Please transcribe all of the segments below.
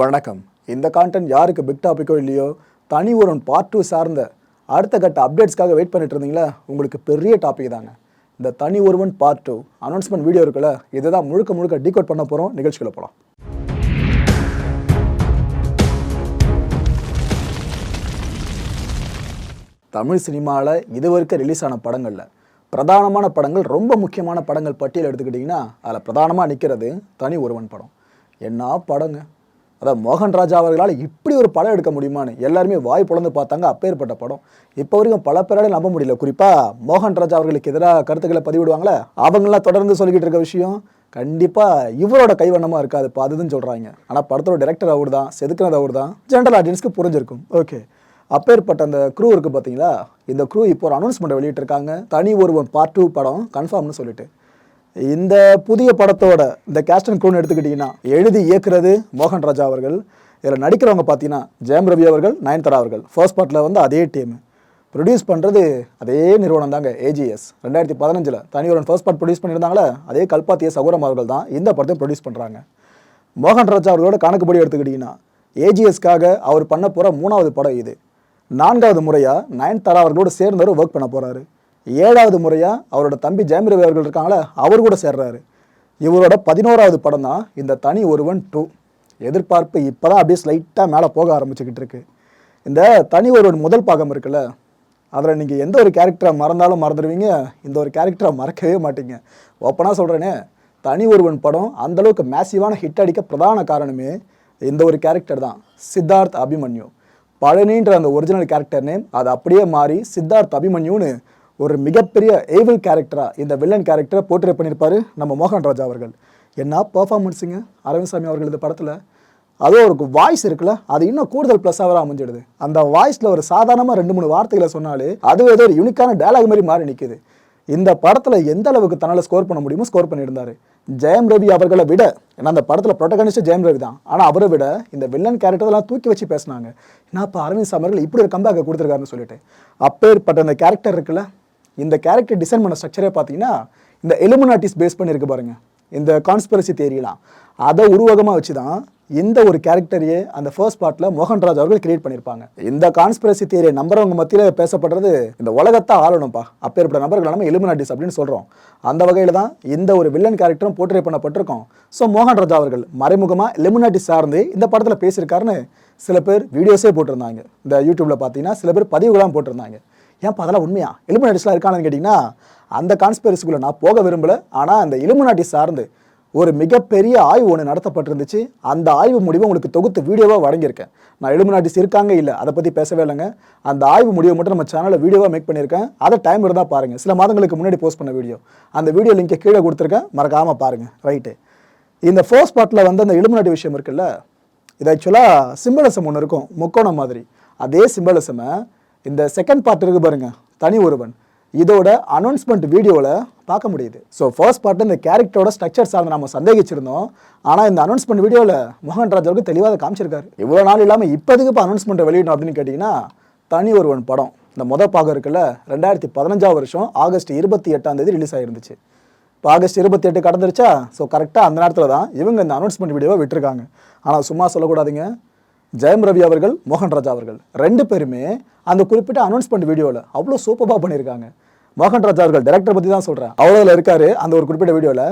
வணக்கம். இந்த கான்டென்ட் யாருக்கு பிக் டாப்பிக்கோ இல்லையோ தனி ஒரு பார்ட் டூ சார்ந்த அடுத்த கட்ட அப்டேட்ஸ்க்காக வெயிட் பண்ணிட்டு இருந்தீங்களா? உங்களுக்கு பெரிய டாபிக் தாங்க. இந்த தனி ஒருவன் பார்ட் டூ அனௌன்ஸ்மெண்ட் வீடியோ இருக்குல்ல இதுதான் முழுக்க முழுக்க டீகோட் பண்ண போகிறோம் நிகழ்ச்சிகளை போகலாம் தமிழ் சினிமாவில் இது வரைக்கும் ரிலீஸ் ஆன படங்களில் பிரதானமான படங்கள் ரொம்ப முக்கியமான படங்கள் பட்டியல் எடுத்துக்கிட்டிங்கன்னா அதில் பிரதானமாக நிற்கிறது தனி ஒருவன் படம். என்ன படங்க? அதான் மோகன் ராஜா அவர்களால் இப்படி ஒரு படம் எடுக்க முடியுமான்னு எல்லாருமே வாய் புலந்து பார்த்தாங்க. அப்பேற்பட்ட படம். இப்போ வரைக்கும் பல பேராலையும் நம்ப முடியல. குறிப்பாக மோகன் ராஜா அவர்களுக்கு எதிராக கருத்துக்களை பதிவிடுவாங்களே அவங்களாம் தொடர்ந்து சொல்லிக்கிட்டு இருக்க விஷயம் கண்டிப்பாக இவரோட கைவண்ணமாக இருக்காது இப்போ அதுதான் சொல்கிறாங்க ஆனால் படத்தோட டேரக்டர் அவர் தான் செதுக்குனது அவர் தான் ஜென்ரல் ஆடியன்ஸ்க்கு புரிஞ்சிருக்கும். ஓகே அப்பேற்பட்ட அந்த க்ரூ இருக்குது பார்த்தீங்களா இந்த க்ரூ இப்போ ஒரு அனௌன்ஸ்மெண்ட் வெளியிட்டிருக்காங்க. தனி ஒருவன் பார்ட் டூ படம் கன்ஃபார்ம்னு சொல்லிட்டு. இந்த புதிய படத்தோட இந்த கேஸ்ட் அண்ட் க்ரூன் எடுத்துக்கிட்டிங்கன்னா எழுதி இயக்குறது மோகன் ராஜா அவர்கள். இதில் நடிக்கிறவங்க பார்த்தீங்கன்னா ஜெயம் ரவி அவர்கள் நயன்தாரா அவர்கள். ஃபர்ஸ்ட் பார்ட்டில் வந்து அதே டீம் ப்ரொடியூஸ் பண்ணுறது அதே நிறுவனம் தாங்க ஏஜிஎஸ் ரெண்டாயிரத்தி பதினஞ்சில் தனி ஃபர்ஸ்ட் பார்ட் ப்ரொடியூஸ் பண்ணியிருந்தாங்களே அதே கல்பாத்திய சகுரம் அவர்கள் தான் இந்த படத்தையும் ப்ரொடியூஸ் பண்ணுறாங்க மோகன் ராஜா அவர்களோட கணக்குப்படி எடுத்துக்கிட்டிங்கன்னா ஏஜிஎஸ்க்காக அவர் பண்ண போகிற மூணாவது படம் இது. நான்காவது முறையாக நயன்தாரா அவர்களோடு சேர்ந்து ஒர்க் பண்ண போகிறாரு ஏழாவது முறையாக அவரோட தம்பி ஜெயம் ரவி அவர்கள் இருக்காங்களே அவர் கூட சேர்றாரு. இவரோட பதினோராவது படம் தான் இந்த தனி ஒருவன் டூ. எதிர்பார்ப்பு இப்போ தான் அப்படியே ஸ்லைட்டாக மேலே போக ஆரம்பிச்சுக்கிட்டு இருக்கு. இந்த தனி ஒருவன் முதல் பாகம் இருக்குல்ல அதில் நீங்கள் எந்த ஒரு கேரக்டரை மறந்தாலும் மறந்துடுவீங்க இந்த ஒரு கேரக்டரை மறக்கவே மாட்டீங்க. ஓப்பனாக சொல்கிறேனே தனி ஒருவன் படம் அந்தளவுக்கு மேசிவான ஹிட் அடிக்க பிரதான காரணமே இந்த ஒரு கேரக்டர் தான் சித்தார்த் அபிமன்யு. பழனின்ற அந்த ஒரிஜினல் கேரக்டர் நேம் அது அப்படியே மாறி சித்தார்த் அபிமன்யுன்னு ஒரு மிகப்பெரிய ஏவில் கேரக்டராக இந்த வில்லன் கேரக்டரை போர்ட்ரேட் பண்ணியிருப்பாரு நம்ம மோகன் ராஜா அவர்கள். என்ன பர்ஃபார்மன்ஸுங்க அரவிந்த் சாமி அவர்கள் இந்த படத்தில். அதுவும் ஒரு வாய்ஸ் இருக்குல்ல அது இன்னும் கூடுதல் ப்ளஸ்ஸாக அமைஞ்சிடுது. அந்த வாய்ஸில் ஒரு சாதாரணமாக ரெண்டு மூணு வார்த்தைகளை சொன்னாலே அது ஏதோ ஒரு யூனிக்கான டயலாக் மாதிரி மாறி நிற்குது இந்த படத்தில் எந்த அளவுக்கு தன்னால் ஸ்கோர் பண்ண முடியுமோ ஸ்கோர் பண்ணியிருந்தார். ஜெயம் ரவி அவர்களை விட ஏன்னா அந்த படத்தில் ப்ரொட்டகனிஸ்ட் ஜெயம் ரவி தான். ஆனால் அவரை விட இந்த வில்லன் கேரக்டர்லாம் தூக்கி வச்சு பேசினாங்க. நான் இப்போ அரவிந்த் சாமர்கள் இப்படி ஒரு கம்பேக்கை கொடுத்துருக்காருன்னு சொல்லிட்டு. அப்பேற்பட்ட அந்த கேரக்டர் இருக்குல்ல இந்த கேரக்டர் டிசைன் பண்ண ஸ்ட்ரக்சரே பார்த்தீங்கன்னா இந்த எலுமினாட்டிஸ் பேஸ் பண்ணியிருக்கு பாருங்கள் இந்த கான்ஸ்பிரசி தேரியலாம் அதை உருவகமாக வச்சு தான் இந்த ஒரு கேரக்டரையே அந்த ஃபர்ஸ்ட் பார்ட்டில் மோகன்ராஜ் அவர்கள் கிரியேட் பண்ணியிருப்பாங்க இந்த கான்ஸ்பிரசி தேரியை நம்புறவங்க மத்தியில் பேசப்படுறது இந்த உலகத்தை ஆளணும்ப்பா அப்பேற்பட்ட நபர்கள் நம்ம எலுமினாட்டிஸ் அப்படின்னு சொல்கிறோம் அந்த வகையில் தான் இந்த ஒரு வில்லன் கேரக்டரும் போர்ட்ரே பண்ணப்பட்டிருக்கோம். ஸோ மோகன்ராஜ் அவர்கள் மறைமுகமாக எலுமினாட்டிஸ் சார்ந்து இந்த படத்தில் பேசியிருக்காருன்னு சில பேர் வீடியோஸே போட்டிருந்தாங்க. இந்த யூடியூப்பில் பார்த்தீங்கன்னா சில பேர் பதிவுகளாம் போட்டிருந்தாங்க. ஏன்ப்பா அதெல்லாம் உண்மையா? எலுமினாட்டிஸ்லாம் இருக்கானு கேட்டிங்கன்னா அந்த கான்ஸ்பிரசிக்குள்ளே நான் போக விரும்பலை. ஆனால் அந்த எலுமினாட்டி சார்ந்து ஒரு மிகப்பெரிய ஆய்வு ஒன்று நடத்தப்பட்டிருந்துச்சு. அந்த ஆய்வு முடிவை உங்களுக்கு தொகுத்து வீடியோவாக வழங்கியிருக்கேன். நான் எலுமினாட்டிஸ் இருக்காங்க இல்லை அதை பற்றி பேசவே இல்லைங்க. அந்த ஆய்வு முடிவை மட்டும் நம்ம சேனலில் வீடியோவாக மேக் பண்ணியிருக்கேன். அதை டைம் இருந்தால் பாருங்கள் சில மாதங்களுக்கு முன்னாடி போஸ்ட் பண்ண வீடியோ. அந்த வீடியோ லிங்கை கீழே கொடுத்துருக்கேன். மறக்காமல் பாருங்கள் ரைட்டு இந்த ஃபோர்ஸ் பாட்டில் வந்து அந்த எலுமினாட்டி விஷயம் இருக்குல்ல இது ஆக்சுவலாக சிம்பலிசம் ஒன்று இருக்கும். முக்கோணம் மாதிரி. அதே சிம்பலிசமை இந்த செகண்ட் பார்ட் இருக்கு பாருங்க. தனி ஒருவன். இதோட அனௌன்ஸ்மெண்ட் வீடியோவில் பார்க்க முடியுது. ஸோ ஃபர்ஸ்ட் பார்ட் இந்த கேரக்டரோட ஸ்ட்ரக்சர் சார்ந்து நம்ம சந்தேகிச்சிருந்தோம். ஆனால் இந்த அனௌன்ஸ்மெண்ட் வீடியோவில் மோகன் ராஜாவுக்கு தெளிவாக காமிச்சிருக்காரு. இவ்வளோ நாள் இல்லாமல் இப்போதுக்கு இப்போ அனௌன்ஸ்மெண்ட்டை வெளியிடணும் அப்படின்னு கேட்டிங்கன்னா தனி ஒருவன் படம் இந்த மொதல் பாகம் இருக்குல்ல ரெண்டாயிரத்தி பதினஞ்சாவது வருஷம் ஆகஸ்ட் இருபத்தி எட்டாம் தேதி ரிலீஸ் ஆகிருந்துச்சு இப்போ ஆகஸ்ட் இருபத்தி எட்டு கடந்துருச்சா? ஸோ கரெக்டாக அந்த நேரத்தில் தான் இவங்க இந்த அனௌன்ஸ்மெண்ட் வீடியோவை விட்டுருக்காங்க. ஆனால் சும்மா சொல்லக்கூடாதுங்க. ஜெயம் ரவி அவர்கள் மோகன் ராஜா அவர்கள். ரெண்டு பேருமே அந்த குறிப்பிட்ட அனௌன்ஸ்மெண்ட் வீடியோவில் அவ்வளோ சூப்பராக பண்ணியிருக்காங்க. மோகன் ராஜா அவர்கள் டேரக்டர் பற்றி தான் சொல்கிறேன் அவ்வளோவில் இருக்காரு அந்த ஒரு குறிப்பிட்ட வீடியோவில்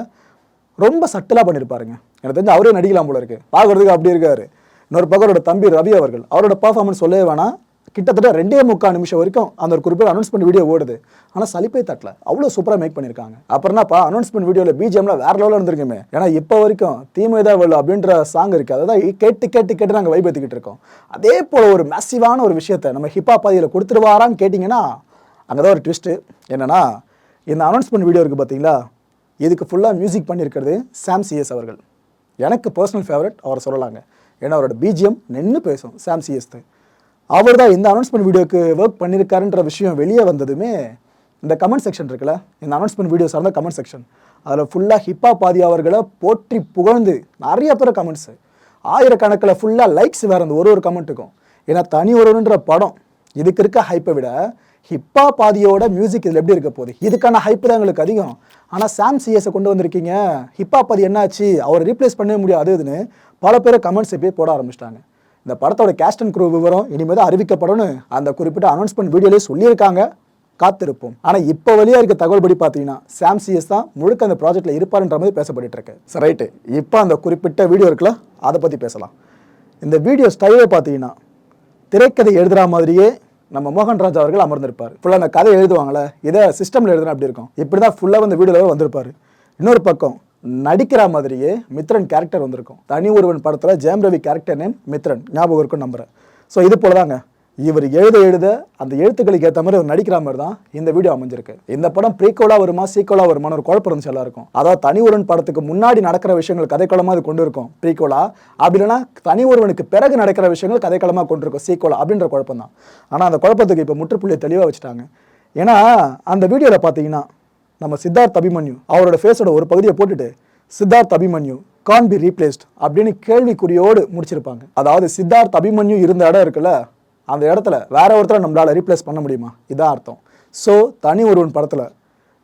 ரொம்ப சட்டலாக பண்ணியிருப்பாருங்க. எனக்கு தெரிஞ்சு அவரே நடிக்கலாம் போல இருக்குது பார்க்குறதுக்கு அப்படி இருக்காரு. இன்னொரு பக்கம் அவரோட தம்பி ரவி அவர்கள் அவரோட பர்ஃபார்மன்ஸ் சொல்லவே வேணாம். கிட்டத்தட்ட ரெண்டே முக்கால் நிமிஷம் வரைக்கும் அந்த ஒரு குறிப்பிட்ட அனௌன்ஸ்மெண்ட் வீடியோ ஓடுது. ஆனால் சலிப்பை தட்டல அவ்வளோ சூப்பராக மேக் பண்ணியிருக்காங்க அப்புறம்னாப்பா அனௌன்ஸ்மெண்ட் வீடியோவில் பிஜிஎம்ல வேற லெவலில் இருந்திருக்குமே. ஏன்னா இப்போ வரைக்கும் தீமைதா வெள்ளு அப்படின்ற சாங் இருக்கு. தான் கேட்டு கேட்டு கேட்டு நாங்கள் வைபத்துக்கிட்டு இருக்கோம். அதே போல் ஒரு மேசிவான ஒரு விஷயத்தை நம்ம ஹிப்பா பாதியில் கொடுத்துருவாரான்னு கேட்டிங்கன்னா அங்கே தான் ஒரு ட்விஸ்ட்டு என்னன்னா இந்த அனௌன்ஸ்மெண்ட் வீடியோ இருக்குது பார்த்தீங்களா இதுக்கு ஃபுல்லாக மியூசிக் பண்ணியிருக்கிறது சாம் சிஎஸ் அவர்கள். எனக்கு பர்சனல் ஃபேவரட் அவரை சொல்லலாங்க. ஏன்னா அவரோட பிஜிஎம் நின்று பேசும் சாம் சிஎஸ்து அவர் தான் இந்த அனௌன்ஸ்மெண்ட் வீடியோக்கு ஒர்க் பண்ணியிருக்காருன்ற விஷயம் வெளியே வந்ததுமே இந்த கமெண்ட் செக்ஷன் இருக்குல்ல? இந்த அனௌன்ஸ்மெண்ட் வீடியோ சார்ந்த கமெண்ட் செக்ஷன் அதில் ஃபுல்லாக ஹிப்பா பாதி அவர்களை போற்றி புகழ்ந்து நிறைய பேர் கமெண்ட்ஸு ஆயிரக்கணக்கில் ஃபுல்லாக லைக்ஸ் வேறு அந்த ஒரு ஒரு கமெண்ட்டுக்கும் ஏன்னா தனி ஒருவருன்ற படம் இதுக்கு இருக்க ஹைப்பை விட ஹிப்பா பாதியோட மியூசிக் இதில் எப்படி இருக்க போகுது? இதுக்கான ஹைப் தான் எங்களுக்கு அதிகம். ஆனால் சாம் சிஎஸை கொண்டு வந்திருக்கீங்க. ஹிப்பா பாதி என்னாச்சு? அவரை ரீப்ளேஸ் பண்ணவே முடியாது இதுன்னு பல பேர் கமெண்ட்ஸ் போய் போட ஆரம்பிச்சிட்டாங்க. இந்த படத்தோட கேஸ்ட் அண்ட் க்ரூ விவரம் இனிமேல் அறிவிக்கப்படும் அந்த குறிப்பிட்ட அனௌன்ஸ்மெண்ட் வீடியோலேயே சொல்லியிருக்காங்க. காத்திருப்போம். ஆனால் இப்போ வழியாக இருக்க தகவல் படி பார்த்தீங்கன்னா சாம் சிஎஸ் தான் முழுக்க அந்த ப்ராஜெக்ட்டில் இருப்பாருன்ற மாதிரி பேசப்பட்டு இருக்கு. சரி ரைட்டு இப்போ அந்த குறிப்பிட்ட வீடியோ இருக்குல்ல அதை பற்றி பேசலாம். இந்த வீடியோ ஸ்டைலே பார்த்தீங்கன்னா திரைக்கதை எழுதுகிற மாதிரியே நம்ம மோகன்ராஜ் அவர்கள் அமர்ந்திருப்பார். ஃபுல்லாக அந்த கதை எழுதுவாங்களே இதை சிஸ்டமில் எழுதுனா அப்படி இருக்கும்? இப்படி தான் ஃபுல்லாக வந்து வீடியோவில் வந்திருப்பார். இன்னொரு பக்கம் நடிக்கிற மாதிரியே மித்ரன் கேரக்டர் வந்திருக்கும். தனி ஒருவன் படத்தில் ஜெயம் ரவி கேரக்டர் நேம் மித்ரன். ஞாபகம் இருக்கும் நம்புறேன். ஸோ இது போல தாங்க இவர் எழுத எழுத அந்த எழுத்துக்களுக்கு ஏற்ற மாதிரி அவர் நடிக்கிற மாதிரி தான் இந்த வீடியோ அமைஞ்சிருக்கு. இந்த படம் ப்ரீக்கோலாக வருமா சீக்கோலாக வருமான ஒரு குழப்பம் இருந்துச்சு எல்லாருக்கும். அதாவது தனி ஒருவன் படத்துக்கு முன்னாடி நடக்கிற விஷயங்கள் கதைக்களமாக அது கொண்டு இருக்கும். ப்ரீக்கோலா அப்படி இல்லைன்னா தனி ஒருவனுக்கு பிறகு நடக்கிற விஷயங்கள் கதைக்களமாக கொண்டு இருக்கும். சீக்கோலா அப்படின்ற குழப்பம் தான். ஆனால் அந்த குழப்பத்துக்கு இப்போ முற்றுப்புள்ளியை தெளிவாக வச்சுட்டாங்க. ஏன்னா அந்த வீடியோவில் பார்த்தீங்கன்னா நம்ம சித்தார்த் அபிமன்யு அவரோட ஃபேஸோட ஒரு பகுதியை போட்டுட்டு Siddharth Abhimanyu can be replaced அப்படின்னு கேள்விக்குறியோடு முடிச்சிருப்பாங்க. அதாவது சித்தார்த் அபிமன்யு இருந்த இடம் இருக்குல்ல அந்த இடத்துல வேற ஒருத்தரை நம்மளால் ரீப்ளேஸ் பண்ண முடியுமா? இதான் அர்த்தம். ஸோ தனி ஒருவன் படத்தில்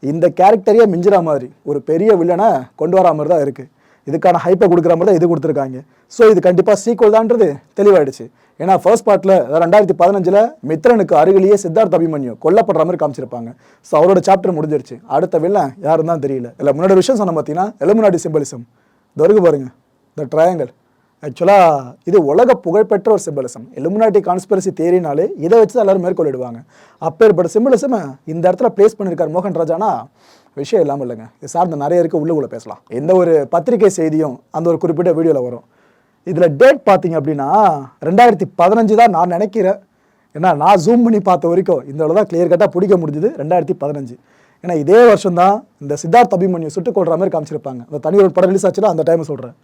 இந்த கேரக்டரையே மிஞ்சிற மாதிரி ஒரு பெரிய வில்லனை கொண்டு வரா மாதிரி தான் இருக்குது இதுக்கான ஹைப்பை கொடுக்குற மாதிரி தான் இது கொடுத்துருக்காங்க. ஸோ இது கண்டிப்பாக சீக்குவல் தான்றது தெளிவாயிடுச்சு. ஏன்னா ஃபர்ஸ்ட் பார்ட்டில் ரெண்டாயிரத்தி பதினஞ்சில் மித்ரனுக்கு அருகிலேயே சித்தார்த் அபிமன்யு கொல்லப்படுற மாதிரி காமிச்சிருப்பாங்க. ஸோ அவரோட சாப்டர் முடிஞ்சிருச்சு. அடுத்த வில்லன் யாரும் தான் தெரியல. இல்லை முன்னாடி விஷயம் சொன்ன பார்த்தீங்கன்னா எலுமினாடி சிம்பலிசம் தருகு பாருங்கள் த ட்ரையாங்கல் ஆக்சுவலாக இது உலக புகழ்பெற்ற ஒரு சிம்பலிசம் எலுமினாட்டி கான்ஸ்பிரசி தேரினாலே இதை வச்சு தான் எல்லோரும் மேற்கொள்ளிடுவாங்க அப்பேற்பட்ட சிம்பலிசம் இந்த இடத்துல பிளேஸ் பண்ணியிருக்கார் மோகன் ராஜானா? விஷயம் இல்லாமல் இல்லைங்க. இது சார்ந்த நிறைய இருக்குது உள்ளுக்குள்ளே பேசலாம். எந்த ஒரு பத்திரிகை செய்தியும் அந்த ஒரு குறிப்பிட்ட வீடியோவில் வரும். இதில் டேட் பார்த்தீங்க அப்படின்னா ரெண்டாயிரத்தி பதினஞ்சு தான் நான் நினைக்கிறேன். ஏன்னா நான் ஜூம் பண்ணி பார்த்த வரைக்கும் இந்த அளவு தான் கிளியர் கட்டாக பிடிக்க முடிஞ்சுது ரெண்டாயிரத்தி பதினஞ்சு. ஏன்னா இதே வருஷம் தான் இந்த சித்தார்த் அபிமன்யு சுட்டுக் கொள்ற மாதிரி காமிச்சிருப்பாங்க. அந்த தனி ஒரு படம் ரிலீஸ் ஆச்சுன்னா அந்த டைம் சொல்கிறேன்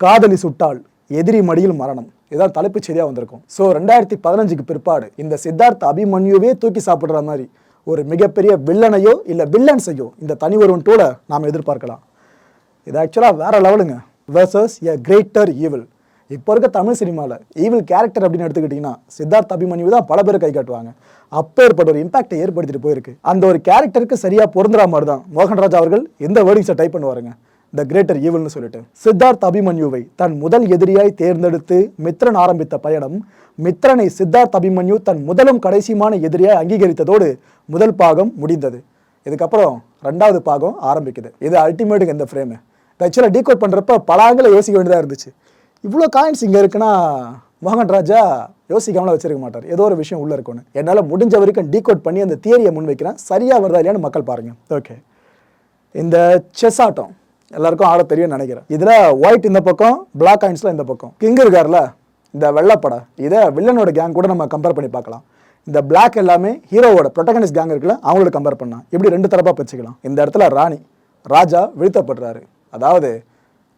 காதலி சுட்டாள் எதிரி மடியில் மரணம். இதான் தலைப்புச் செய்தியாக வந்திருக்கும். ஸோ ரெண்டாயிரத்தி பதினஞ்சுக்கு பிற்பாடு இந்த சித்தார்த் அபிமன்யுவே தூக்கி சாப்பிட்ற மாதிரி ஒரு மிகப்பெரிய வில்லனையோ இல்லை வில்லன்ஸையோ இந்த தனி ஒருவன் டூல நாம் எதிர்பார்க்கலாம். இது ஆக்சுவலாக வேற லெவலுங்க வெர்சஸ் எ கிரேட்டர் ஈவில் இப்போ இருக்க தமிழ் சினிமாவில் ஈவில் கேரக்டர் அப்படின்னு எடுத்துக்கிட்டிங்கன்னா சித்தார்த் அபிமன்யு தான் பல பேர் கை காட்டுவாங்க. அப்போ ஏற்பட்ட ஒரு இம்பாக்டை ஏற்படுத்திட்டு போயிருக்கு. அந்த ஒரு கேரக்டருக்கு சரியாக பொருந்துற மாதிரி தான் மோகன்ராஜ் அவர்கள் இந்த வேர்டிங்ஸை டைப் பண்ணுவாருங்க. த கிரேட்டர் ஈவில்னு சொல்லிட்டு. சித்தார்த் அபிமன்யுவை தன் முதல் எதிரியாய் தேர்ந்தெடுத்து மித்ரன் ஆரம்பித்த பயணம் மித்ரனை சித்தார்த் அபிமன்யு தன் முதலும் கடைசியுமான எதிரியாய் அங்கீகரித்ததோடு முதல் பாகம் முடிந்தது. இதுக்கப்புறம் ரெண்டாவது பாகம் ஆரம்பிக்குது. இது அல்டிமேட்டுக்கு இந்த ஃப்ரேமு ஆக்சுவலாக டீகோட் பண்ணுறப்ப பல ஆங்கில யோசிக்க வேண்டியதாக இருந்துச்சு. இவ்வளோ காயின்ஸ் இங்கே இருக்குன்னா மோகன் ராஜா யோசிக்காமலாம் வச்சிருக்க மாட்டார். ஏதோ ஒரு விஷயம் உள்ளே இருக்கும்னு. என்னால் முடிஞ்ச வரைக்கும் டீகோட் பண்ணி அந்த தியரியை முன்வைக்கிறேன். சரியாக வருதா இல்லையான்னு மக்கள் பாருங்கள் ஓகே இந்த செஸ் ஆட்டம் எல்லாருக்கும் ஆட தெரியும்னு நினைக்கிறேன். இதில் ஒயிட் இந்த பக்கம் பிளாக் காயின்ஸ்லாம் இந்த பக்கம். கிங் இருக்கார்ல இந்த வெள்ளப்படை இதை வில்லனோட கேங் கூட நம்ம கம்பேர் பண்ணி பார்க்கலாம். இந்த பிளாக் எல்லாமே ஹீரோவோட ப்ரொட்டகனிஸ்ட் கேங் இருக்குல்ல அவங்களோட கம்பேர் பண்ணலாம். இப்படி ரெண்டு தரப்பாக பிரிச்சுக்கலாம். இந்த இடத்துல ராணி ராஜா வீழ்த்தப்படுறாரு. அதாவது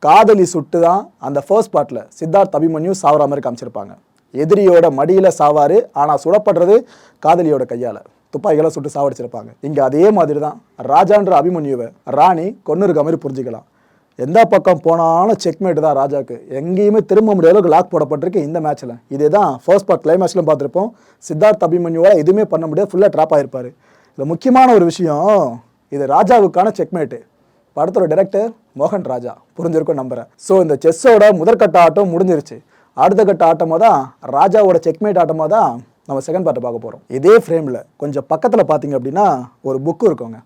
காதலி சுட்டு தான் அந்த ஃபர்ஸ்ட் பார்ட்டில் சித்தார்த் அபிமன்யு சாவர மாதிரி காமிச்சிருப்பாங்க. எதிரியோட மடியில் சாவார் ஆனால் சுடப்படுறது காதலியோட கையால். துப்பாக்கிகளை சுட்டு சாவடிச்சிருப்பாங்க. இங்கே அதே மாதிரி தான் ராஜான்ற அபிமன்யுவை ராணி கொண்டு இருக்க மாதிரி புரிஞ்சுக்கலாம். எந்த பக்கம் போனாலும் செக்மேட் தான் ராஜாவுக்கு எங்கேயுமே திரும்ப முடியாத அளவுக்கு லாக் போடப்பட்டிருக்கு இந்த மேட்ச்சில் இதே தான் ஃபர்ஸ்ட் பார்ட் கிளைமேக்ஸ்லையும் பார்த்துருப்போம். சித்தார்த் அபிமன்யுவால் எதுவுமே பண்ண முடியாது ஃபுல்லாக ட்ராப் ஆகிருப்பார் இதில் முக்கியமான ஒரு விஷயம் இது ராஜாவுக்கான செக்மேட்டு படத்தோட டேரக்டர் மோகன் ராஜா புரிஞ்சிருக்கும் நம்புகிறேன் ஸோ இந்த செஸ்ஸோட முதற்கட்ட ஆட்டம் முடிஞ்சிருச்சு. அடுத்த கட்ட ஆட்டமாக தான் ராஜாவோட செக்மேட் ஆட்டமாக தான் நம்ம செகண்ட் பார்ட்டை பார்க்க போகிறோம் இதே ஃப்ரேமில் கொஞ்சம் பக்கத்தில் பார்த்தீங்க அப்படின்னா ஒரு புக்கு இருக்குங்க.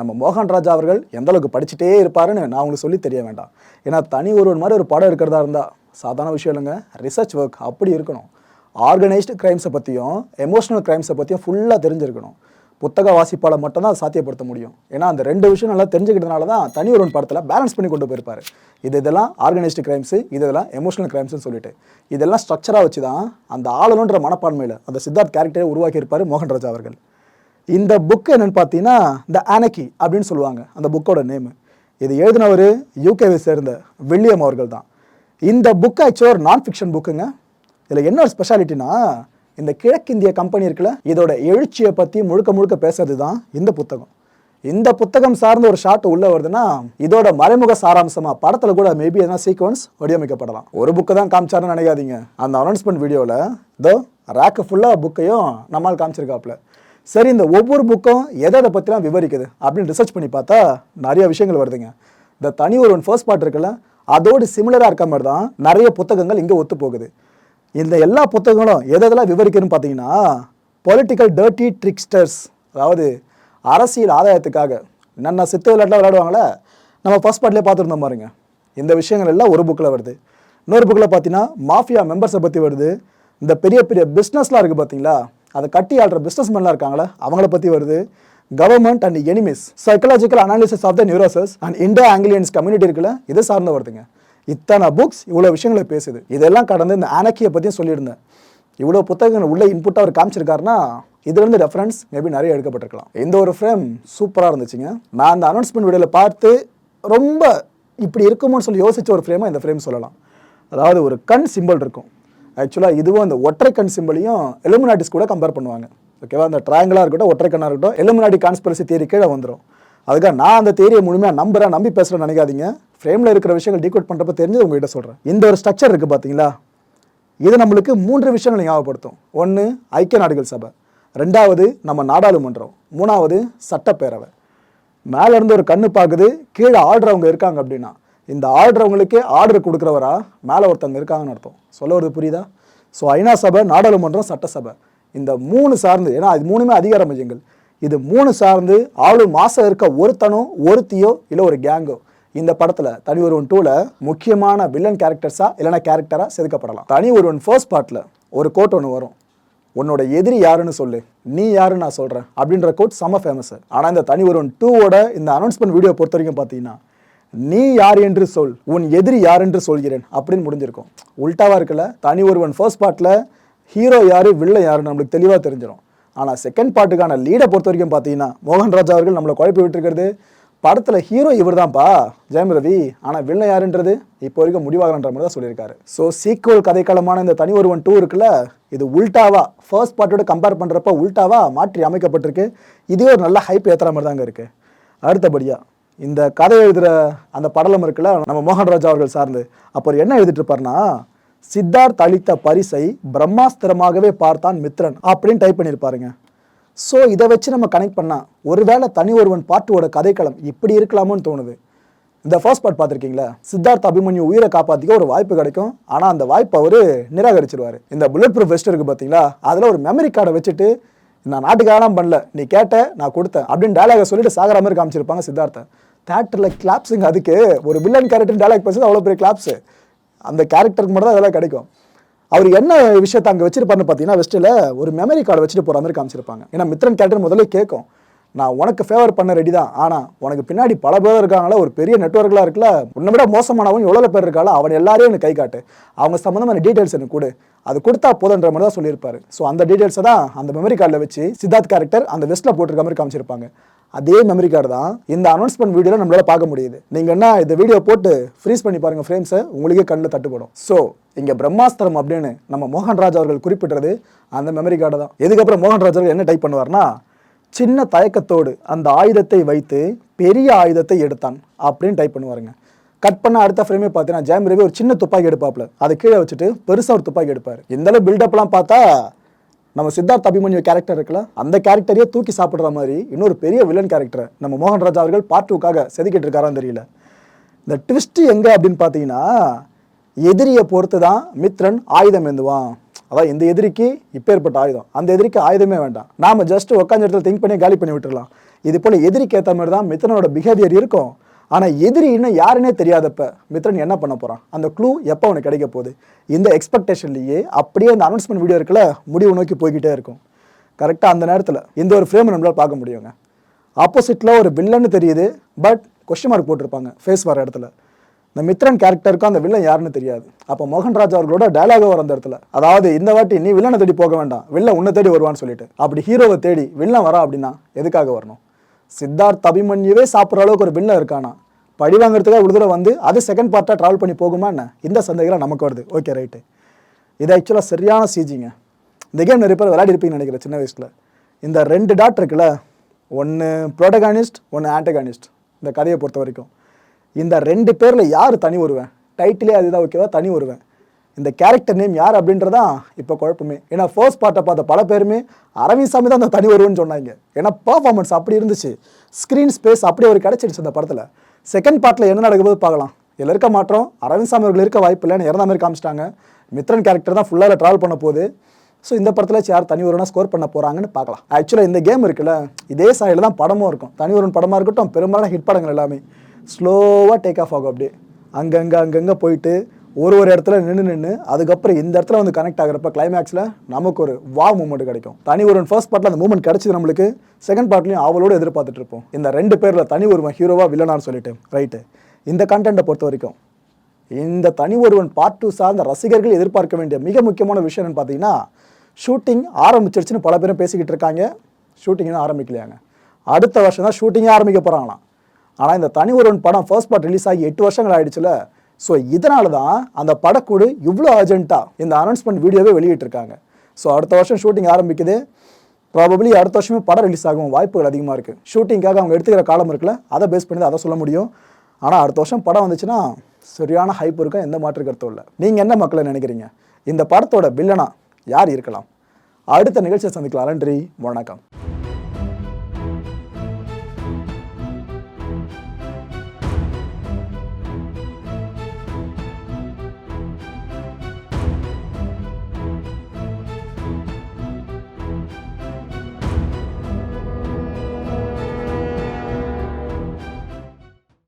நம்ம மோகன் ராஜா அவர்கள் எந்த அளவுக்கு படிச்சுட்டே இருப்பாருன்னு நான் உங்களுக்கு சொல்லி தெரிய வேண்டாம். ஏன்னா தனி ஒருவன் மாதிரி ஒரு படம் இருக்கிறதா இருந்தால் சாதாரண விஷயம் இல்லைங்க. ரிசர்ச் ஒர்க் அப்படி இருக்கணும். ஆர்கனைஸ்டு கிரைம்ஸை பற்றியும் எமோஷனல் கிரைம்ஸை பற்றியும் ஃபுல்லாக தெரிஞ்சிருக்கணும். புத்தக வாசிப்பால் மட்டும்தான் அதை சாத்தியப்படுத்த முடியும். ஏன்னா அந்த ரெண்டு விஷயம் நல்லா தெரிஞ்சுக்கிட்டதுனால தான் தனி ஒருவன் படத்தில் பேலன்ஸ் பண்ணி கொண்டு போயிருப்பார். இது இதெல்லாம் ஆர்கனைஸ்டு கிரைம்ஸு இது இதெல்லாம் எமோஷனல் கிரைம்ஸ்னு சொல்லிட்டு. இதெல்லாம் ஸ்ட்ரக்சராக வச்சு தான் அந்த ஆளணுன்ற மனப்பான்மையில் அந்த சித்தார்த் கேரக்டரை உருவாக்கியிருப்பார் மோகன் ராஜா அவர்கள். இந்த புக் என்னென்னு பார்த்தீங்கன்னா த ஆனக்கி அப்படின்னு சொல்லுவாங்க அந்த புக்கோட நேமு இது எழுதினவர் யூகேவை சேர்ந்த வில்லியம் அவர்கள் தான் இந்த புக் ஆக்சுவலாக ஒரு நான் ஃபிக்ஷன் புக்குங்க இதில் என்ன ஒரு ஸ்பெஷாலிட்டினா இந்த கிழக்கிந்திய கம்பெனி இருக்குல்ல இதோட எழுச்சியை பற்றி முழுக்க முழுக்க பேசுறது தான் இந்த புத்தகம். இந்த புத்தகம் சார்ந்த ஒரு ஷாட் உள்ள வருதுன்னா இதோட மறைமுக சாராம்சமா படத்துல கூட மேபி எதனா சீக்வன்ஸ் வடிவமைக்கப்படலாம். ஒரு புக்கு தான் காமிச்சாருன்னு நினைக்காதீங்க. அந்த அனௌன்ஸ்மெண்ட் வீடியோவில் இதோ ரேக்கு ஃபுல்லாக புக்கையும் நம்மால் காமிச்சிருக்காப்புல. சரி இந்த ஒவ்வொரு புக்கும் எதை அதை பற்றிலாம் விவரிக்குது அப்படின்னு ரிசர்ச் பண்ணி பார்த்தா நிறைய விஷயங்கள் வருதுங்க. இந்த தனி ஒருவன் ஃபர்ஸ்ட் பார்ட் இருக்குல்ல அதோடு சிமிலராக இருக்க மாதிரி தான் நிறைய புத்தகங்கள் இங்கே ஒத்து போகுது இந்த எல்லா புத்தகங்களும் எதெல்லாம் விவரிக்குதுன்னு பார்த்தீங்கன்னா பொலிட்டிக்கல் டர்ட்டி ட்ரிக்ஸ்டர்ஸ் அதாவது அரசியல் ஆதாயத்துக்காக. என்னென்ன சித்து விளையாட்டுலாம் விளையாடுவாங்களே நம்ம ஃபர்ஸ்ட் பார்ட்லேயே பார்த்துருந்தோம் பாருங்க. இந்த விஷயங்கள் எல்லாம் ஒரு புக்கில் வருது. இன்னொரு புக்கில் பார்த்தீங்கன்னா மாஃபியா மெம்பர்ஸை பற்றி வருது. இந்த பெரிய பெரிய பிஸ்னஸ்லாம் இருக்குது பார்த்தீங்களா? அதை கட்டி ஆடுற பிஸ்னஸ்மேன்லாம் இருக்காங்களே அவங்கள பற்றி வருது. Government and enemies psychological analysis of the neuroses and Indo Anglians community இருக்குல்ல இதை சார்ந்து வருதுங்க. இத்தனை புக்ஸ் இவ்வளோ விஷயங்களை பேசுது. இதெல்லாம் கடந்து இந்த அனக்கியை பற்றியும் சொல்லியிருந்தேன். இவ்வளோ புத்தகங்கள் உள்ள இன்புட்டாக அவர் காமிச்சிருக்காருன்னா இதுலேருந்து ரெஃபரன்ஸ் மேபி நிறைய எடுக்கப்பட்டிருக்கலாம். இந்த ஒரு ஃப்ரேம் சூப்பராக இருந்துச்சுங்க. நான் அந்த அனௌன்ஸ்மெண்ட் வீடியோவில் பார்த்து ரொம்ப இப்படி இருக்குமோன்னு சொல்லி யோசித்த ஒரு ஃப்ரேமாக இந்த ஃப்ரேம் சொல்லலாம். அதாவது ஒரு கண் சிம்பிள் இருக்கும். ஆக்சுவலாக இதுவும் அந்த ஒற்றை கண் சிம்பிளையும் எலுமினாட்டிஸ் கூட கம்பேர் பண்ணுவாங்க. ஓகேவா அந்த ட்ரையாங்கிளாக இருக்கட்டும் ஒற்றை கண்ணாக இருக்கட்டும் எலுமினாட்டி கான்ஸ்பிரசி தேரி கீழே வந்துடும் அதுக்காக நான் அந்த தேரியை முழுமையாக நம்புறேன் நம்பி பேசுகிறேன் நினைக்காதீங்க. ஃப்ரேமில் இருக்கிற விஷயங்கள் டீகோட் பண்ணுறப்ப தெரிஞ்சு உங்ககிட்ட சொல்கிறேன் இந்த ஒரு ஸ்ட்ரக்சர் இருக்குது பார்த்தீங்களா இது நம்மளுக்கு மூன்று விஷயங்களை ஞாபகப்படுத்தும். ஒன்று ஐக்கிய நாடுகள் சபை. ரெண்டாவது நம்ம நாடாளுமன்றம். மூணாவது சட்டப்பேரவை. மேலேருந்து ஒரு கண்ணு பார்க்குது கீழே ஆடுறவங்க இருக்காங்க அப்படின்னா இந்த ஆடுறவங்களுக்கே ஆர்டர் கொடுக்குறவரா மேலே ஒருத்தவங்க இருக்காங்கன்னு அர்த்தம். சொல்ல வருது புரியுதா? ஸோ ஐநா சபை நாடாளுமன்றம் சட்டசபை. இந்த மூணு சார்ந்து ஏன்னா இது மூணுமே அதிகார மையங்கள். இது மூணு சார்ந்து ஆளும் மாசம் இருக்க ஒருத்தனோ ஒருத்தியோ இல்லை ஒரு கேங்கோ இந்த படத்துல தனி ஒருவன் டூல முக்கியமான வில்லன் கேரக்டர்ஸா இல்லைன்னா கேரக்டரா செதுக்கப்படலாம். தனி ஒருவன் ஃபர்ஸ்ட் பார்ட்ல ஒரு கோட் ஒன்று வரும். உன்னோட எதிரி யாருன்னு சொல்லு. நீ யாருன்னு நான் சொல்றேன். அப்படின்ற கோட் செம்ம ஃபேமஸ் ஆனா இந்த தனி ஒருவன் டூவோட இந்த அனௌன்ஸ்மெண்ட் வீடியோ பொறுத்த வரைக்கும் பார்த்தீங்கன்னா நீ யார் என்று சொல். உன் எதிரி யார் என்று சொல்கிறேன். அப்படின்னு முடிஞ்சிருக்கும். உல்ட்டாவாக இருக்குல்ல தனி ஒருவன் ஃபர்ஸ்ட் பார்ட்ல ஹீரோ யாரு வில்ல யாருன்னு நம்மளுக்கு தெளிவாக தெரிஞ்சிடும் ஆனால் செகண்ட் பார்ட்டுக்கான லீடை பொறுத்த வரைக்கும் பார்த்தீங்கன்னா மோகன் ராஜா அவர்கள் நம்மளை குழப்பி விட்டுருக்கிறது. படத்தில் ஹீரோ இவர் தான்ப்பா ஜெயம் ரவி. ஆனால் வில்லன் யாருன்றது இப்போ வரைக்கும் முடிவாகன்ற மாதிரி தான் சொல்லியிருக்காரு. ஸோ சீக்குவல் கதைக்களமான இந்த தனி ஒருவன் டூ இருக்குல்ல இது உல்டாவா? ஃபர்ஸ்ட் பார்ட்டோட கம்பேர் பண்ணுறப்ப உல்டாவா மாற்றி அமைக்கப்பட்டிருக்கு. இதுவே ஒரு நல்ல ஹைப் ஏற்றுற மாதிரி தாங்க இருக்குது அடுத்தபடியாக இந்த கதை எழுதுகிற அந்த படலம் இருக்குல்ல நம்ம மோகன்ராஜ் அவர்கள் சார்ந்து. அப்புறம் என்ன எழுதிட்டு இருப்பாருன்னா சித்தார்த் அளித்த பரிசை பிரம்மாஸ்திரமாகவே பார்த்தான் மித்ரன். அப்படின்னு டைப் பண்ணியிருப்பாருங்க. ஸோ இதை வச்சு நம்ம கனெக்ட் பண்ணால் ஒருவேளை தனி ஒருவன் பாட்டுவோட கதைக்களம் இப்படி இருக்கலாமோன்னு தோணுது. இந்த ஃபர்ஸ்ட் பார்ட் பார்த்துருக்கீங்களா? சித்தார்த் அபிமன்யு உயிரை காப்பாற்றிக்க ஒரு வாய்ப்பு கிடைக்கும். ஆனால் அந்த வாய்ப்பை அவர் நிராகரிச்சிருவார். இந்த புல்லட் ப்ரூஃப் வெஸ்ட் இருக்குது பார்த்தீங்களா? அதில் ஒரு மெமரி கார்டை வச்சுட்டு நான் நாட்டுக்காகலாம் பண்ணல. நீ கேட்ட நான் கொடுத்தேன். அப்படின்னு டயலாக சொல்லிட்டு சாகர மாதிரி காமிச்சிருப்பாங்க சித்தார்த்தை. தேட்டரில் கிளாப்ஸுங்க அதுக்கு ஒரு வில்லன் கேரக்டர் டயலாக் பேசுறது அவ்வளோ பெரிய கிளாப்ஸு அந்த கேரக்டருக்கு மட்டும் தான் அதெல்லாம் கிடைக்கும். அவர் என்ன விஷயத்தை அங்கே வச்சிருப்பாருன்னு பார்த்தீங்கன்னா வெஸ்ட்டில் ஒரு மெமரி கார்டு வச்சுட்டு போகிற மாதிரி காமிச்சிருப்பாங்க. ஏன்னா மித்ரன் கேரக்டர் முதல்ல கேட்கும் நான் உனக்கு ஃபேவர் பண்ண ரெடி தான். ஆனால் உனக்கு பின்னாடி பல பேர் இருக்காங்களா ஒரு பெரிய நெட்ஒர்க்கெலாம் இருக்குல்ல உன்னை விட மோசமானவன் எவ்வளோ பேர் இருக்காளோ அவன் எல்லாரையும் எனக்கு கை காட்டு. அவங்க சம்மந்தமான டீட்டெயில்ஸ் எனக்கு கொடு. அது கொடுத்தா போதுன்ற மாதிரி தான் சொல்லியிருப்பாரு. ஸோ அந்த டீட்டெயில்ஸை தான் அந்த மெமரி கார்டில் வச்சு சித்தார்த் கேரக்டர் அந்த வெஸ்ட்டில் போட்டிருக்க மாதிரி காமிச்சிருப்பாங்க. அதே மெமரி கார்டு தான் இந்த அனௌன்ஸ்மெண்ட் வீடியோவில் நம்மளால் பார்க்க முடியுது. நீங்கள் என்ன இந்த வீடியோ போட்டு ஃப்ரீஸ் பண்ணி பாருங்கள் ஃப்ரேம்ஸை உங்களுக்கே கண்ணில் தட்டுப்படும். ஸோ இங்கே பிரம்மாஸ்திரம் அப்படின்னு நம்ம மோகன்ராஜ் அவர்கள் குறிப்பிட்டது அந்த மெமரி கார்டு தான். இதுக்கப்புறம் மோகன்ராஜ் அவர்கள் என்ன டைப் பண்ணுவார்னா சின்ன தயக்கத்தோடு அந்த ஆயுதத்தை வைத்து பெரிய ஆயுதத்தை எடுத்தான் அப்படின்னு டைப் பண்ணுவாருங்க. கட் பண்ண அடுத்த ஃப்ரேமே பார்த்தீங்கன்னா ஜெயம் ரவி ஒரு சின்ன துப்பாக்கி எடுப்பாப்ல. அதை கீழே வச்சுட்டு பெருசாக ஒரு துப்பாக்கி எடுப்பார். இந்த அளவு பில்டப்லாம் பார்த்தா நம்ம சித்தார்த் அபிமன்யு கேரக்டர் இருக்குல்ல அந்த கேரக்டரையே தூக்கி சாப்பிட்ற மாதிரி இன்னொரு பெரிய வில்லன் கேரக்டர் நம்ம மோகன் ராஜா அவர்கள் பார்ட் டூக்காக செதுக்கிட்டு இருக்காரான்னு தெரியல. இந்த ட்விஸ்ட் எங்க அப்படின்னு பார்த்தீங்கன்னா எதிரியை பொறுத்து தான் மித்ரன் ஆயுதம் ஏந்துவான். அதான் இந்த எதிரிக்கு இப்பேற்பட்ட ஆயுதம். அந்த எதிரிக்கு ஆயுதமே வேண்டாம். நாம ஜஸ்ட் உட்காந்து இடத்துல திங்க் பண்ணி காலி பண்ணி விட்டுறலாம். இது போல எதிரிக்கு ஏற்ற மாதிரி தான் மித்ரனோட பிஹேவியர் இருக்கும். ஆனால் எதிரி இன்னும் யாருன்னே தெரியாதப்ப மித்ரன் என்ன பண்ண போகிறான் அந்த க்ளூ எப்போ அவனுக்கு கிடைக்க போகுது? இந்த எக்ஸ்பெக்டேஷன்லேயே அப்படியே அந்த அனௌன்ஸ்மெண்ட் வீடியோ இருக்குல்ல முடிவு நோக்கி போய்கிட்டே இருக்கும். கரெக்டாக அந்த நேரத்தில் இந்த ஒரு ஃப்ரேம் நம்மளால் பார்க்க முடியுங்க. ஆப்போசிட்டில் ஒரு வில்லன்னு தெரியுது பட் கொஸ்டின் மார்க் போட்டிருப்பாங்க ஃபேஸ் வர இடத்துல. இந்த மித்ரன் கேரக்டருக்கும் அந்த வில்லன் யாருன்னு தெரியாது. அப்போ மோகன்ராஜ் அவர்களோட டயலாக வர அந்த இடத்துல. அதாவது இந்த வாட்டி நீ வில்லனை தேடி போக வேண்டாம் வில்லன் உன்னை தேடி வருவான்னு சொல்லிட்டு. அப்படி ஹீரோவை தேடி வில்லன் வரா அப்படின்னா எதுக்காக வரணும்? சித்தார்த் அபிமன்யுவே சாப்பிட்ற அளவுக்கு ஒரு வில்லன் இருக்கானா? படி வாங்குறதுக்காக ஒரு தூரம் வந்து அது செகண்ட் பார்ட்டாக ட்ராவல் பண்ணி போகுமா என்ன? இந்த சந்தேகம் நமக்கு வருது. ஓகே ரைட்டு இது ஆக்சுவலாக சரியான சிஜிங்க இந்த கேம் நிறைய பேர் விளையாடிருப்பீங்கன்னு நினைக்கிறேன் சின்ன வயசில். இந்த ரெண்டு டாட் இருக்குல்ல ஒன்று ப்ரோட்டகானிஸ்ட் ஒன்று ஆண்டகானிஸ்ட் இந்த கதையை பொறுத்த வரைக்கும். இந்த ரெண்டு பேரில் யார் தனி வருவேன் டைட்டிலே அதுதான் ஓகேவா தனி வருவேன் இந்த கேரக்டர் நேம் யார் அப்படின்றதான் இப்போ குழப்பமே. ஏன்னா ஃபர்ஸ்ட் பார்ட்டை பார்த்த பல பேருமே அரவிந்த் சாமி தான் அந்த தனி வருவன்னு சொன்னாங்க. ஏன்னா பர்ஃபார்மன்ஸ் அப்படி இருந்துச்சு. ஸ்க்ரீன் ஸ்பேஸ் அப்படி ஒரு கிடச்சிருச்சு அந்த படத்தில். செகண்ட் பார்ட்டில் என்ன நடக்கும்போது பார்க்கலாம். இதில் இருக்க மாற்றம் அரவிந்த் சாமி அவர்கள் இருக்க வாய்ப்பு இல்லைன்னு இறந்த மாதிரி காமிச்சிட்டாங்க. மித்ரன் கேரக்டர் தான் ஃபுல்லாக ட்ராவல் பண்ண போகுது. ஸோ இந்த படத்தில் யார் தனி ஒருவனா ஸ்கோர் பண்ண போகிறாங்கன்னு பார்க்கலாம். ஆக்சுவலாக இந்த கேம் இருக்குல்ல இதே சாயில் தான் படமும் இருக்கும். தனி ஒருவன் படமாக இருக்கட்டும் பெரும்பாலான ஹிட் படங்கள் எல்லாமே. ஸ்லோவாக டேக் ஆஃப் ஆகும் அப்படியே. அங்கங்கே அங்கங்கே போயிட்டு ஒரு ஒரு இடத்துல நின்று நின்று அதுக்கப்புறம் இந்த இடத்துல வந்து கனெக்ட் ஆகிறப்ப கிளைமேக்ஸில் நமக்கு ஒரு வா மூமெண்ட் கிடைக்கும். தனி ஒருவன் ஃபர்ஸ்ட் பார்ட்டில் அந்த மூமெண்ட் கிடைச்சது நம்மளுக்கு செகண்ட் பார்ட்லையும் அவளோட எதிர்பார்த்துட்டு இருப்போம். இந்த ரெண்டு பேரில் தனி ஒருவன் ஹீரோவாக வில்லனான்னு சொல்லிட்டு ரைட்டு இந்த கண்டென்ட்டை பொறுத்த வரைக்கும் இந்த தனி ஒருவன் பார்ட் டூ சார்ந்த ரசிகர்கள் எதிர்பார்க்க வேண்டிய மிக முக்கியமான விஷயம் பார்த்தீங்கன்னா ஷூட்டிங் ஆரம்பிச்சிருச்சுன்னு பல பேரும் பேசிக்கிட்டு இருக்காங்க. ஷூட்டிங்னு ஆரம்பிக்கலையாங்க. அடுத்த வருஷம் தான் ஷூட்டிங்கே ஆரம்பிக்க போகிறாங்களாம் ஆனால் இந்த தனி ஒருவன் படம் ஃபர்ஸ்ட் பார்ட் ரிலீஸ் ஆகி எட்டு வருஷங்கள் ஆயிடுச்சுல ஸோ இதனால தான் அந்த படக்குழு இவ்வளோ அர்ஜென்ட்டாக இந்த அனௌன்ஸ்மெண்ட் வீடியோவே வெளியிட்டிருக்காங்க. ஸோ அடுத்த வருஷம் ஷூட்டிங் ஆரம்பிக்குது. ப்ராபப்ளி அடுத்த வருஷமே படம் ரிலீஸ் ஆகும். வாய்ப்புகள் அதிகமாக இருக்குது ஷூட்டிங்காக அவங்க எடுத்துக்கிற காலம் இருக்குல்ல அதை பேஸ் பண்ணி அதை சொல்ல முடியும். ஆனால் அடுத்த வருஷம் படம் வந்துச்சுன்னா சரியான ஹைப் இருக்கும் எந்த மாற்று கருத்தும் இல்லை. நீங்கள் என்ன மக்களை நினைக்கிறீங்க? இந்த படத்தோட வில்லனா யார் இருக்கலாம்? அடுத்த நிகழ்ச்சியை சந்திக்கலாம். நன்றி. வணக்கம்.